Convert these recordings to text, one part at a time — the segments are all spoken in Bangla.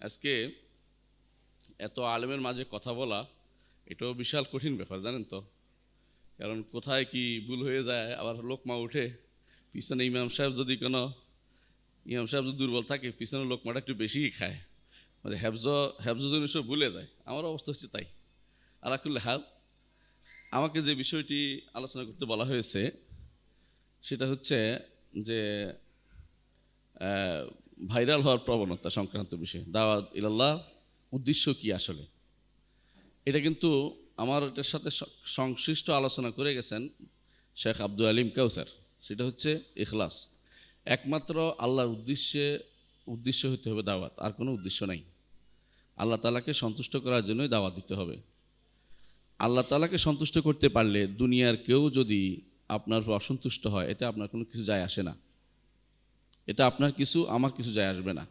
আজকে এত আলেমের মাঝে কথা বলা, এটাও বিশাল কঠিন ব্যাপার, জানেন তো? কারণ কোথায় কি ভুল হয়ে যায়, আবার লোকমা উঠে, পিছনে ইমাম সাহেব যদি কোনো, ইমাম সাহেব যদি দুর্বল থাকে পিছনে লোকমাটা একটু বেশিই খায়। মানে হ্যাবজ হ্যাবজ জিনিসও ভুলে যায়। আমার অবস্থা হচ্ছে তাই। আলাকুল্লা হাল, আমাকে যে বিষয়টি আলোচনা করতে বলা হয়েছে, সেটা হচ্ছে যে ভাইরাল হওয়ার প্রবণতা সংক্রান্ত বিষয়ে। দাওয়াত ইলাল্লাহ, উদ্দেশ্য কি আসলে? এটা কিন্তু আমার এটার সাথে সংশ্লিষ্ট আলোচনা করে গেছেন শেখ আব্দুল আলিম কাউসার। সেটা হচ্ছে ইখলাস। একমাত্র আল্লাহর উদ্দেশ্যে, উদ্দেশ্য হতে হবে দাওয়াত, আর কোনো উদ্দেশ্য নাই। আল্লাহ তালাকে সন্তুষ্ট করার জন্যই দাওয়াত দিতে হবে। আল্লাহ তালাকে সন্তুষ্ট করতে পারলে দুনিয়ার কেউ যদি আপনার অসন্তুষ্ট হয়, এতে আপনার কোনো কিছু যায় আসে না। এটা আপনার কিছু, আমার কিছু যায় আসবে না।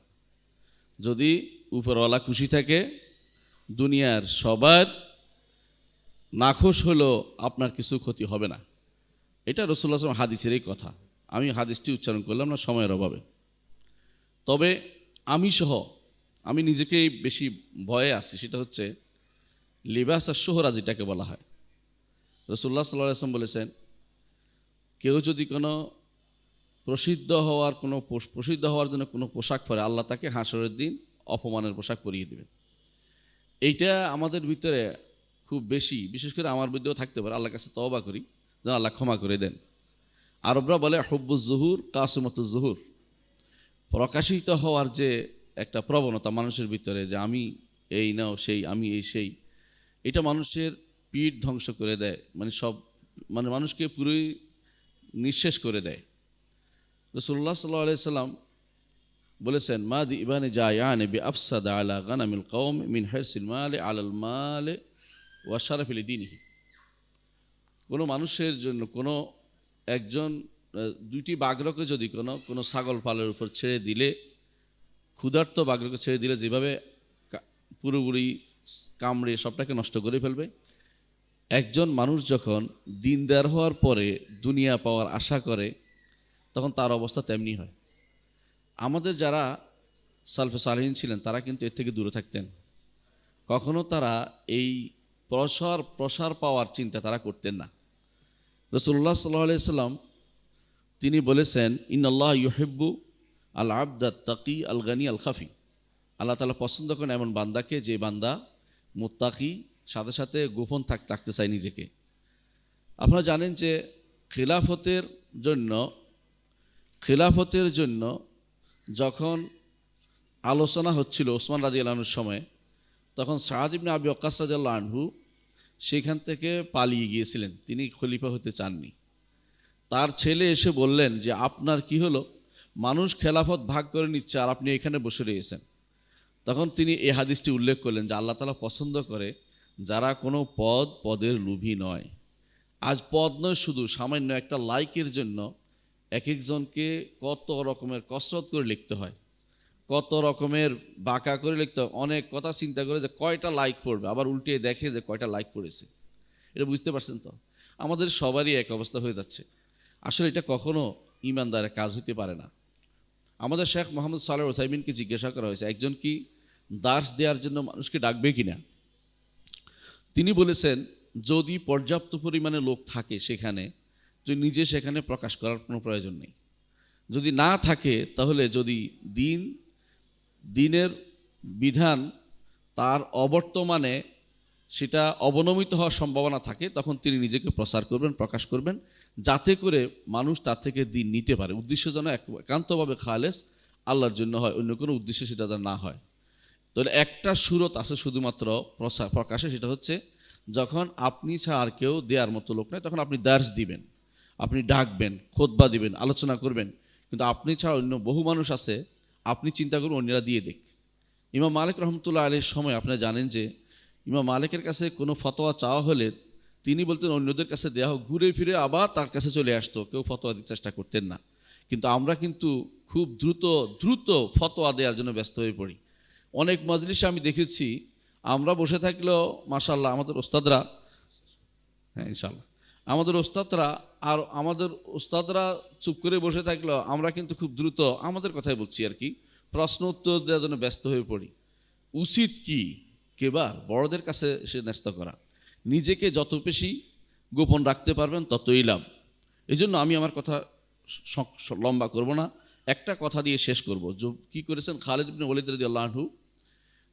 যদি উপরওয়ালা খুশি থাকে, দুনিয়ার সবার নাখোশ হলেও আপনার কিছু ক্ষতি হবে না। এটা রসুল্লাহ আসলাম হাদিসেরই কথা। আমি হাদিসটি উচ্চারণ করলাম না, সময়ের অভাবে। তবে আমি সহ, আমি নিজেকেই বেশি ভয়ে আছি, সেটা হচ্ছে লিবাস আর সোহরা যেটাকে বলা হয়। রসুল্লাহ সাল্লাহ আসলাম বলেছেন, কেউ যদি কোনো প্রসিদ্ধ হওয়ার কোনো প্রসিদ্ধ হওয়ার জন্য কোনো পোশাক পরে আল্লাহ তাকে হাসরের দিন অপমানের পোশাক পরিয়ে দেবেন। এইটা আমাদের ভিতরে খুব বেশি, বিশেষ করে আমার ভিতরেও থাকতে পারে। আল্লাহর কাছে তওবা করি, যেন আল্লাহ ক্ষমা করে দেন। আরবরা বলে হব্বুজ জহুর, কাসমত জহুর। প্রকাশিত হওয়ার যে একটা প্রবণতা মানুষের ভিতরে, যে আমি এই নাও, সেই, আমি এই, সেই, এটা মানুষের পিঠ ধ্বংস করে দেয়। মানে সব মানে মানুষকে পুরোই নিঃশেষ করে দেয়। রসুল্লাহ সাল্লাহ আলাই সাল্লাম বলেছেন, মা দি ইবানে জায়ানে বি আফসাদ আলা গানামিল কৌম মিন হারসিল মালে আলাল মালে ওয়া শারাফিল দিনহি কোনো মানুষের জন্য, কোনো একজন দুইটি বাঘরকে যদি কোনো কোনো ছাগল পালের উপর ছেড়ে দিলে, ক্ষুধার্ত বাঘরকে ছেড়ে দিলে যেভাবে পুরোপুরি কামড়ে সবটাকে নষ্ট করে ফেলবে। একজন মানুষ যখন দিনদার হওয়ার পরে দুনিয়া পাওয়ার আশা করে তখন তার অবস্থা তেমনি হয়। আমাদের যারা সালফে সালহীন ছিলেন, তারা কিন্তু এর থেকে দূরে থাকতেন। কখনো তারা এই প্রসার প্রসার পাওয়ার চিন্তা তারা করতেন না। রসুল্লাহ সাল্লাহ সাল্লাম তিনি বলেছেন ইন আল্লাহ ইউহেব্বু আল আবদা তাকি আল গানি আল খাফি আল্লাহ তালা পছন্দ করেন এমন বান্দাকে, যে বান্দা মুত্তাকি, সাথে সাথে গোপন থাক, থাকতে চায় নিজেকে। আপনারা জানেন যে খিলাফতের জন্য খিলাফতের জন্য যখন আলোচনা হচ্ছিল ওসমান রাজি আল্লাহর সময়, তখন সাহাদ আবি অক্কাস রাজিয়াল্লাহ আনহু সেখান থেকে পালিয়ে গিয়েছিলেন। তিনি খলিফা হতে চাননি। তার ছেলে এসে বললেন যে, আপনার কি হলো? মানুষ খেলাফত ভাগ করে নিচ্ছে আর আপনি এখানে বসে রয়েছেন। তখন তিনি এই হাদিসটি উল্লেখ করলেন যে, আল্লাহ তালা পছন্দ করে যারা কোনো পদ পদের লোভী নয়। আজ পদ নয় শুধু, সামান্য একটা লাইকের জন্য এক একজনকে কত রকমের কসরত করে লিখতে হয়, কত রকমের বাঁকা করে লিখতে হয়, অনেক কথা চিন্তা করে যে কয়টা লাইক পড়বে, আবার উল্টে দেখে যে কয়টা লাইক পড়েছে। এটা বুঝতে পারছেন তো? আমাদের সবারই এক অবস্থা হয়ে যাচ্ছে। আসলে এটা কখনো ইমানদারের কাজ হতে পারে না। আমাদের শেখ মোহাম্মদ সালেহ ওসাইমিনকে জিজ্ঞাসা করা হয়েছে, একজন কি দাস দেওয়ার জন্য মানুষকে ডাকবে কি না তিনি বলেছেন, যদি পর্যাপ্ত পরিমাণে লোক থাকে সেখানে তুই নিজে সেখানে প্রকাশ করার কোনো প্রয়োজন নেই। যদি না থাকে, তাহলে যদি দিন, দিনের বিধান তার অবর্তমানে সেটা অবনমিত হওয়ার সম্ভাবনা থাকে, তখন তিনি নিজেকে প্রচার করবেন, প্রকাশ করবেন, যাতে করে মানুষ তার থেকে দিন নিতে পারে। উদ্দেশ্য যেন এক- একান্তভাবে খালেস, আল্লাহর জন্য হয়, অন্য কোনো উদ্দেশ্যে সেটা যেন না হয়। তাহলে একটা সুরত আছে শুধুমাত্র প্রসা- প্রকাশে, সেটা হচ্ছে, যখন আপনি ছাড়া আর কেউ দেওয়ার মতো লোক নেই, তখন আপনি দার্স দিবেন। আপনি ডাকবেন, খোদবা দিবেন, আলোচনা করবেন। কিন্তু আপনি ছাড়া অন্য বহু মানুষ আছে, আপনি চিন্তা করুন, অন্যরা দিয়ে দেখ ইমাম মালিক রহমতুল্লাহ আলীর সময় আপনারা জানেন যে, ইমাম মালিকের কাছে কোনো ফতোয়া চাওয়া হলে তিনি বলতেন, অন্যদের কাছে দেওয়া হোক, ঘুরে ফিরে আবার তার কাছে চলে আসতো, কেউ ফতোয়া দিতে চেষ্টা করতেন না। কিন্তু আমরা কিন্তু খুব দ্রুত দ্রুত ফতোয়া দেওয়ার জন্য ব্যস্ত হয়ে পড়ি। অনেক মজলিসে আমি দেখেছি, আমরা বসে থাকলেও মাসাল্লাহ আমাদের ওস্তাদরা হ্যাঁ ইনশাল্লাহ আমাদের ওস্তাদরা আর আমাদের ওস্তাদরা চুপ করে বসে থাকলেও আমরা কিন্তু খুব দ্রুত আমাদের কথাই বলছি আর কি, প্রশ্ন উত্তর দেওয়ার জন্য ব্যস্ত হয়ে পড়ি। উচিত কি কেবার বড়দের কাছে সে ন্যস্ত করা? নিজেকে যত বেশি গোপন রাখতে পারবেন ততই লাভ। এই জন্য আমি আমার কথা লম্বা করব না। একটা কথা দিয়ে শেষ করব। কি করেছেন খালেদ ইবনে ওয়ালিদ রাদিয়াল্লাহু আনহু?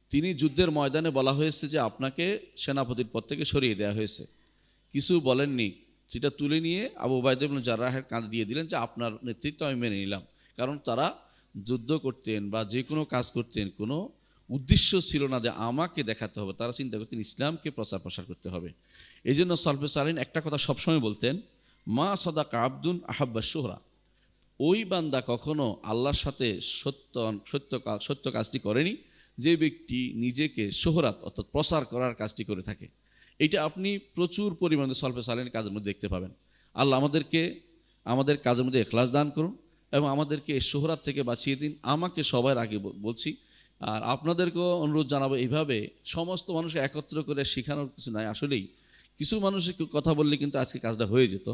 তিনি যুদ্ধের ময়দানে বলা হয়েছে যে আপনাকে সেনাপতির পদ থেকে সরিয়ে দেওয়া হয়েছে। কিছু বলেননি। সেটা তুলে নিয়ে আবু বাইদ ইবনে জার্রাহের কাঁধে দিয়ে দিলেন যে আপনার নেতৃত্ব আমি মেনে নিলাম। কারণ তারা যুদ্ধ করতেন বা যে কোনো কাজ করতেন, কোনো উদ্দেশ্য ছিল না যে আমাকে দেখাতে হবে। তারা চিন্তা করতেন ইসলামকে প্রচার প্রসার করতে হবে। এই জন্য সলফে সালিন একটা কথা সবসময় বলতেন, মা সদাকা আব্দুন আহাব্বা সোহরা ওই বান্দা কখনো আল্লাহর সাথে সত্য সত্য সত্য কাজটি করেনি। যে ব্যক্তি নিজেকে সোহরাত অর্থাৎ প্রসার করার কাজটি করে থাকে। এটা আপনি প্রচুর পরিমাণে সলফে সালেন কাজের মধ্যে দেখতে পাবেন। আল্লাহ আমাদেরকে, আমাদের কাজের মধ্যে এখলাস দান করুন এবং আমাদেরকে এই সোহরাত থেকে বাঁচিয়ে দিন। আমাকে সবার আগে বল- বলছি, আর আপনাদেরকেও অনুরোধ জানাব এইভাবে। সমস্ত মানুষ একত্র করে শেখানোর কিছু নাই। আসলেই কিছু মানুষের কথা বললে কিন্তু আজকে কাজটা হয়ে যেত।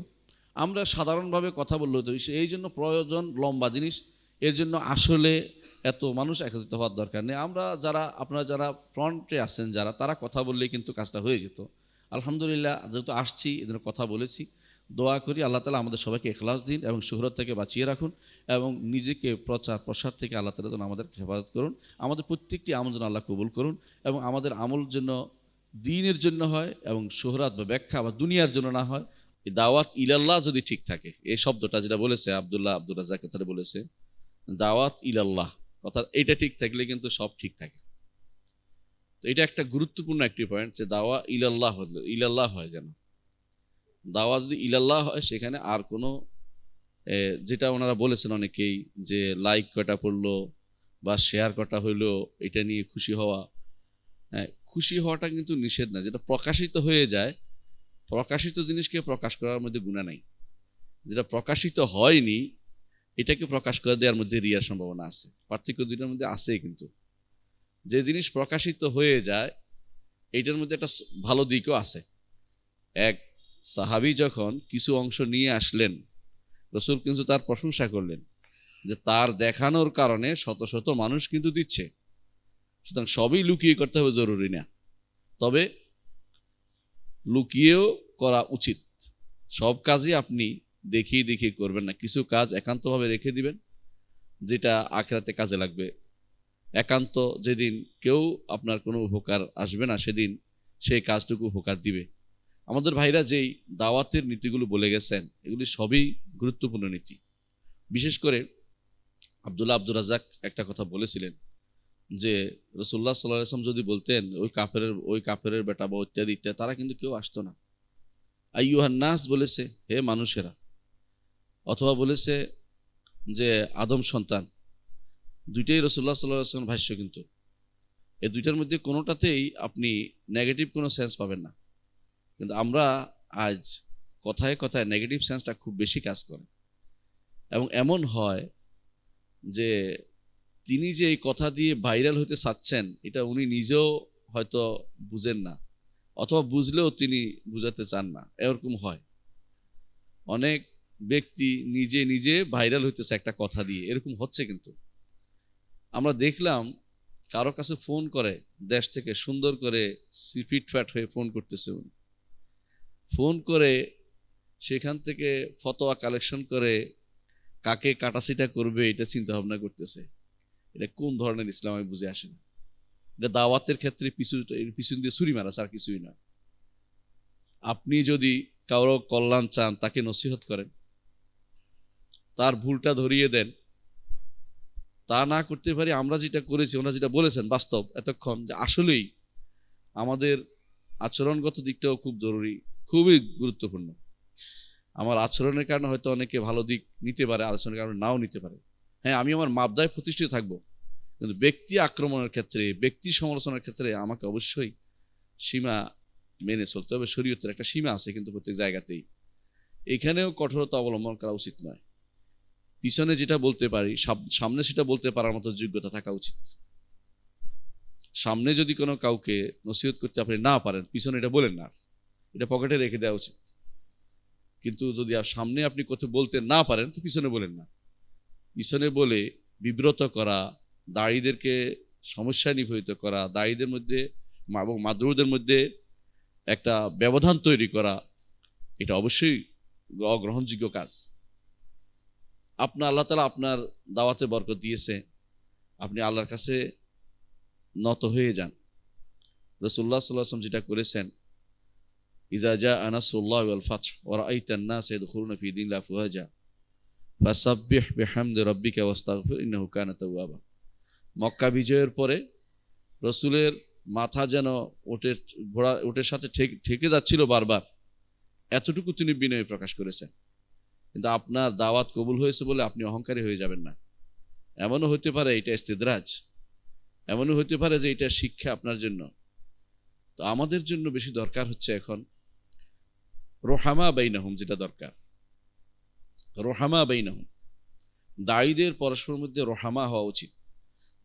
আমরা সাধারণভাবে কথা বললে হতো। এই জন্য প্রয়োজন লম্বা জিনিস। এর জন্য আসলে এত মানুষ একত্রিত হওয়ার দরকার নেই। আমরা যারা, আপনারা যারা ফ্রন্টে আছেন যারা, তারা কথা বললেই কিন্তু কাজটা হয়ে যেত। আলহামদুলিল্লাহ, যেহেতু আসছি এজন্য কথা বলেছি। দোয়া করি আল্লাহ তালা আমাদের সবাইকে এখলাস দিন এবং শুহরত থেকে বাঁচিয়ে রাখুন এবং নিজেকে প্রচার প্রসার থেকে আল্লাহ তালা যেন আমাদের হেফাজত করুন। আমাদের প্রত্যেকটি আমল যেন আল্লাহ কবুল করুন এবং আমাদের আমল জন্য দিনের জন্য হয় এবং শোহরাত বা ব্যাখ্যা বা দুনিয়ার জন্য না হয়। দাওয়াত ইলাল্লাহ যদি ঠিক থাকে, এই শব্দটা যেটা বলেছে আবদুল্লাহ আব্দুল রাজাক কথাটা বলেছে দাওয়াত ইলাল্লাহ। অর্থাৎ এটা ঠিক থাকলে কিন্তু সব ঠিক থাকে। তো এটা একটা গুরুত্বপূর্ণ একটি পয়েন্ট যে দাওয়া ইলাল্লাহ হলে, ইলাল্লাহ হয় যেন। দাওয়া যদি ইলাল্লাহ হয়, সেখানে আর কোনো যেটা ওনারা বলেছেন অনেকেই যে লাইক কটা পড়ল বা শেয়ার কটা হইল, এটা নিয়ে খুশি হওয়া। হ্যাঁ খুশি হওয়াটা কিন্তু নিষেধ না। যেটা প্রকাশিত হয়ে যায়, প্রকাশিত জিনিসকে প্রকাশ করার মধ্যে গুণা নাই। যেটা প্রকাশিত হয়নি এটাকে প্রকাশ করে দেওয়ার মধ্যে রিয়ার সম্ভাবনা আছে। পার্থক্য দুইটার মধ্যে আছে কিন্তু। যে জিনিস প্রকাশিত হয়ে যায় এইটার মধ্যে একটা ভালো দিকও আছে। এক, সাহাবি যখন কিছু অংশ নিয়ে আসলেন, রসুল কিন্তু তার প্রশংসা করলেন যে তার দেখানোর কারণে শত শত মানুষ কিন্তু দিচ্ছে। সুতরাং সবই লুকিয়ে করতে হবে, জরুরি না। তবে লুকিয়েও করা উচিত। সব কাজই আপনি দেখিয়ে দেখিয়ে করবেন না। কিছু কাজ একান্তভাবে রেখে দিবেন, যেটা আখেরাতে কাজে লাগবে। একান্ত যেদিন কেউ আপনার কোনো উপকার আসবে না, সেদিন সেই কাজটুকু উপকার দিবে। আমাদের ভাইরা যেই দাওয়াতের নীতিগুলো বলে গেছেন, এগুলি সবই গুরুত্বপূর্ণ নীতি। বিশেষ করে আবদুল্লাহ আব্দুর রাজাক একটা কথা বলেছিলেন যে রসুল্লাহ সাল্লাহ আসলাম যদি বলতেন, ওই কাফের ওই কাফের বেটা বা ইত্যাদি ইত্যাদি, তারা কিন্তু কেউ আসতো না। আইয়ুহান নাস বলেছে, হে মানুষেরা অথবা বলেছে যে আদম সন্তান, দুইটাই রসুল্লাহ সাল্লাহ ভাষ্য কিন্তু। এই দুইটার মধ্যে কোনোটাতেই আপনি নেগেটিভ কোনো সেন্স পাবেন না। কিন্তু আমরা আজ কথায় কথায় নেগেটিভ সেন্সটা খুব বেশি কাজ করে। এবং এমন হয় যে তিনি যে এই কথা দিয়ে ভাইরাল হতে চাচ্ছেন, এটা উনি নিজেও হয়তো বুঝেন না, অথবা বুঝলেও তিনি বুঝাতে চান না। এরকম হয়। অনেক ব্যক্তি নিজে নিজে ভাইরাল হইতেছে একটা কথা দিয়ে। এরকম হচ্ছে কিন্তু। আমরা দেখলাম কারও কাছে ফোন করে, দেশ থেকে সুন্দর করে সিফিট ফ্যাট হয়ে ফোন করতেছে উনি। ফোন করে, সেখান থেকে ফতোয়া কালেকশন করে, কাকে কাটাছিটা করবে এটা চিন্তা ভাবনা করতেছে। এটা কোন ধরনের ইসলাম আমি বুঝে আসে না এটা দাওয়াতের ক্ষেত্রে পিছু, পিছন দিয়ে ছুরি মারা আর কিছুই না। আপনি যদি কারও কল্যাণ চান, তাকে নসিহত করেন। তার ভুলটা ধরিয়ে দেন। তা না করতে পারি আমরা যেটা করেছি, ওনারা যেটা বলেছেন বাস্তব, এতক্ষণ যে আসলেই আমাদের আচরণগত দিকটাও খুব জরুরি, খুবই গুরুত্বপূর্ণ। আমার আচরণের কারণে হয়তো অনেকে ভালো দিক নিতে পারে, আলোচনার কারণে নাও নিতে পারে। হ্যাঁ আমি আমার মাপদায় প্রতিষ্ঠিত থাকব, কিন্তু ব্যক্তি আক্রমণের ক্ষেত্রে, ব্যক্তি সমালোচনার ক্ষেত্রে আমাকে অবশ্যই সীমা মেনে চলতে হবে, শরীয়তের একটা সীমা আছে কিন্তু প্রত্যেক জায়গাতেই। এখানেও কঠোরতা অবলম্বন করা উচিত নয়। পিছনে যেটা বলতে পারি সাম- সামনে সেটা বলতে পারার মতো যোগ্যতা থাকা উচিত। সামনে যদি কোনো কাউকে নসিহত করতে আপনি না পারেন, পিছনে এটা বলেন না, এটা পকেটে রেখে দেওয়া উচিত। কিন্তু যদি সামনে আপনি কোথাও বলতে না পারেন, তো পিছনে বলেন না। পিছনে বলে বিব্রত করা দাড়িদেরকে সমস্যায় নিভূত করা, দায়ীদের মধ্যে এবং মাদুরদের মধ্যে একটা ব্যবধান তৈরি করা, এটা অবশ্যই অগ্রহণযোগ্য কাজ। আপনার আল্লাহ তালা আপনার দাওয়াতে বরকত দিয়েছে। আপনি আল্লাহর কাছে নত হয়ে যান। রসুল্লাহ সাল্লাম যেটা করেছেন ইজা জা আনাসুল্লাহ ওয়াল ফাতহ ওয়া রাআইতান নাস ইয়াদখুলুনা ফি দীনিল্লাহি আফওয়াজা ফাসাব্বিহ মক্কা বিজয়ের পরে রসুলের মাথা যেন ওটের ঘোড়া ওটের সাথে ঠেকে যাচ্ছিল বারবার, এতটুকু তিনি বিনয় প্রকাশ করেছেন। কিন্তু আপনার দাওয়াত কবুল হয়েছে বলে আপনি অহংকারী হয়ে যাবেন না। এমনও হতে পারে এটা ইস্তেদরাজ। এমনও হতে পারে যে এটা শিক্ষা আপনার জন্য। তো আমাদের জন্য বেশি দরকার হচ্ছে এখন রোহামা বাইনাহুম যেটা দরকার। রোহামা বাইনাহুম। দায়ীদের পরস্পরের মধ্যে রোহামা হওয়া উচিত।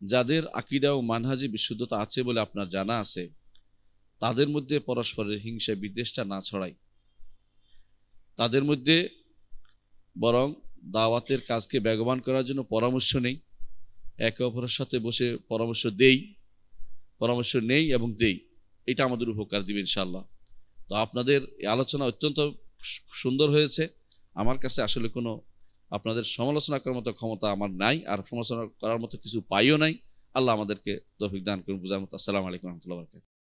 যাদের আকিদা ও মানহাজি বিশুদ্ধতা আছে বলে আপনার জানা আছে, তাদের মধ্যে পরস্পরের হিংসা বিদ্বেষটা না ছড়ায়। তাদের মধ্যে বরং দাওয়াতের কাজকে বেগবান করার জন্য পরামর্শ নেই। একে অপরের সাথে বসে পরামর্শ দেই। পরামর্শ নেই এবং দেই। এটা আমাদের উপকার দিবে ইনশাল্লাহ তো আপনাদের আলোচনা অত্যন্ত সুন্দর হয়েছে। আমার কাছে আসলে কোনো আপনাদের সমালোচনা করার মতো ক্ষমতা আমার নাই আর সমালোচনা করার মতো কিছু পাইও নাই। আল্লাহ আমাদেরকে তৌফিক দান করুন। বুঝার মতো আসসালামু আলাইকুম রহমতুল্লাহ